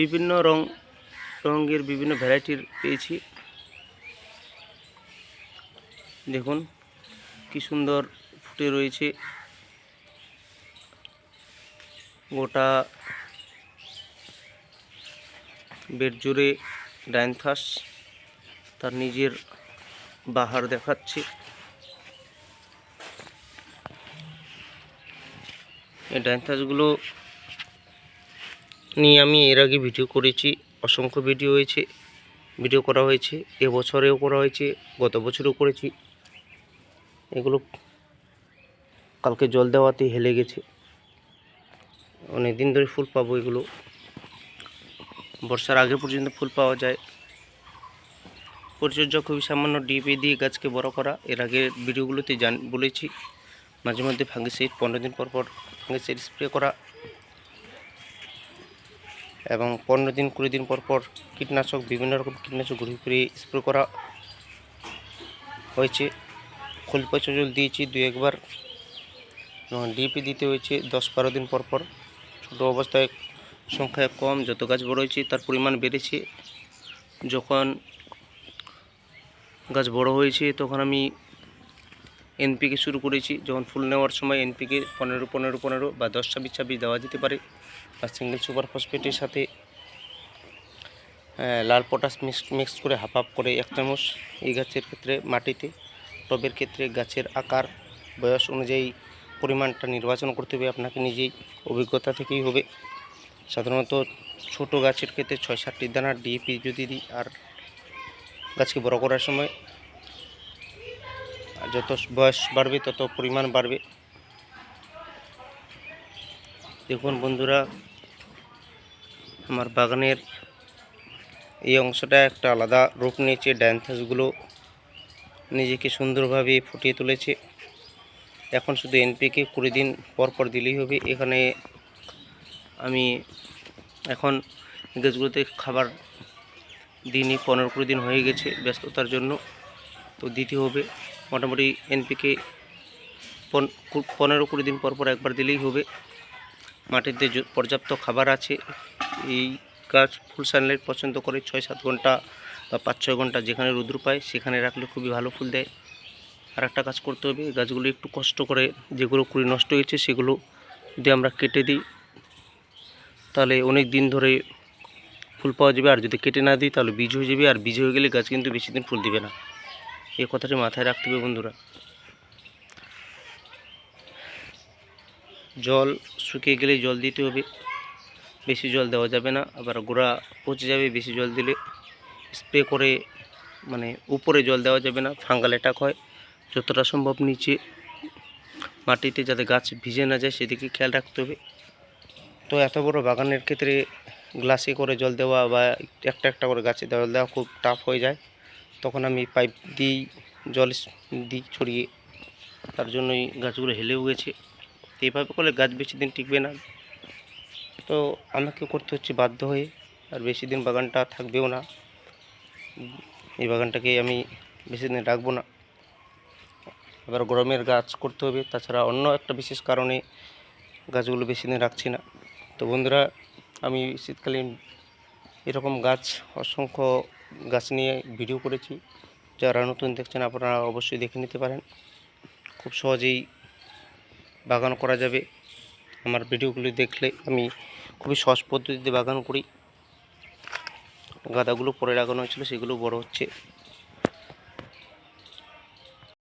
বিভিন্ন রং, রঙের বিভিন্ন ভ্যারাইটির পেয়েছি। দেখুন, কি সুন্দর ফুটে রয়েছে। গোটা বেড জুড়ে ডাইনথাস, তার নিজের বাহার দেখাচ্ছে। এই ডাইনথাসগুলো নিয়ে আমি এর আগে ভিডিও করেছি, অসংখ্য ভিডিও হয়েছে ভিডিও করা হয়েছে, এবছরেও করা হয়েছে, গত বছরও করেছি। এগুলো কালকে জল দেওয়াতে হেলে গেছে। অনেক দিন ধরে ফুল পাবো এগুলো। বর্ষার আগে পর্যন্ত ফুল পাওয়া যায়। পরিচর্যা খুবই সামান্য, ডিপি দিয়ে গাছকে বড় করা। এর আগে ভিডিওগুলোতে জান, বলেছি। মাঝে মধ্যে ফাঙ্গিসাইড পনেরো দিন পর পর ফাঙ্গিসাইড স্প্রে করা। এবং পনেরো দিন, কুড়ি দিন পর পর কীটনাশক, বিভিন্ন রকম কীটনাশক ঘুরিয়ে ফিরিয়ে স্প্রে করা হয়েছে। খোল পচা জল দিয়েছি দু একবার। এবং ডিপি দিতে হয়েছে দশ বারো দিন পর পর। ছোটো অবস্থায় সংখ্যা কম, যত গাছ বড় হয়েছে তার পরিমাণ বেড়েছে। যখন গাছ বড় হয়েছে তখন আমি এনপিকে শুরু করেছি। যখন ফুল নেওয়ার সময় এনপিকে পনেরো পনেরো পনেরো বা দশ ছাব্বিশ ছাব্বিশ দেওয়া যেতে পারে। বা সিঙ্গেল সুপার ফসফেটের সাথে লাল পটাশ মিক্স মিক্স করে হাফ হাফ করে এক চামচ এই গাছের ক্ষেত্রে মাটিতে, টবের ক্ষেত্রে গাছের আকার, বয়স অনুযায়ী পরিমাণটা নির্বাচন করতে হবে। আপনাকে নিজেই অভিজ্ঞতা থেকেই হবে। সাধারণত ছোট গাছের ক্ষেত্রে ছয়, সাতটি দানার ডিএপি যদি দিই আর গাছকে বড় করার সময় আর যত বয়স বাড়বে, তত পরিমাণ বাড়বে। দেখুন বন্ধুরা, আমার বাগানের এই অংশটা একটা আলাদা রূপ নিয়েছে ড্যান্থাসগুলো নিজেকে সুন্দরভাবে ফুটিয়ে তুলেছে। এখন শুধু এনপিকে কুড়ি দিন পর পর দিলেই হবে। এখানে আমি এখন গাছগুলোতে খাবার দিনই পনেরো কুড়ি দিন হয়ে গেছে ব্যস্ততার জন্য। তো দিতে হবে মোটামুটি এনপিকে পনেরো কুড়ি দিন পর পর একবার দিলেই হবে। মাটিতে পর্যাপ্ত খাবার আছে, এই গাছ ফুল সানলাইট পছন্দ করে ছয় সাত ঘণ্টা বা পাঁচ ছয় ঘণ্টা যেখানে রুদ্র পায় সেখানে রাখলে খুবই ভালো ফুল দেয়। আর একটা কাজ করতে হবে গাছগুলো একটু কষ্ট করে যেগুলো কুড়ি নষ্ট হয়েছে সেগুলো যদি আমরা কেটে দিই, তাহলে অনেক দিন ধরে ফুল পাওয়া যাবে। আর যদি কেটে না দিই, তাহলে বীজ হয়ে যাবে। আর বীজ হয়ে গেলে গাছ কিন্তু বেশি দিন ফুল দিবে না। এই কথাটি মাথায় রাখতে হবে বন্ধুরা। জল শুকিয়ে গেলে জল দিতে হবে, বেশি জল দেওয়া যাবে না, আবার গোড়া পচে যাবে, বেশি জল দিলে স্প্রে করে মানে উপরে জল দেওয়া যাবে না, ফাঙ্গাল অ্যাটাক হয়। যতটা সম্ভব নিচে মাটিতে যাতে গাছ ভিজে না যায়, সেদিকে খেয়াল রাখতে হবে। তো এত বড় বাগানের ক্ষেত্রে গ্লাসে করে জল দেওয়া বা একটা একটা করে গাছে জল দেওয়া খুব টাফ হয়ে যায়। তখন আমি পাইপ দিই জল দিই ছড়িয়ে। তার জন্যই গাছগুলো হেলেও গেছে। তো এইভাবে করলে গাছ বেশি দিন টিকবে না। তো আমাকে করতে হচ্ছে বাধ্য হয়ে। আর বেশি দিন বাগানটা থাকবেও না। এই বাগানটাকে আমি বেশি দিন রাখব না। এবার গরমের গাছ করতে হবে। তাছাড়া অন্য একটা বিশেষ কারণে গাছগুলো বেশি দিন রাখছি না। তো বন্ধুরা, আমি শীতকালীন এরকম গাছ অসংখ্য গাছ নিয়ে ভিডিও করেছি। যারা নতুন দেখছেন, আপনারা অবশ্যই দেখে নিতে পারেন। খুব সহজেই বাগান করা যাবে। আমার ভিডিওগুলি দেখলে আমি খুবই সহজ পদ্ধতিতে বাগান করি। গাদাগুলো পরে লাগানো হয়েছিল, সেগুলো বড় হচ্ছে।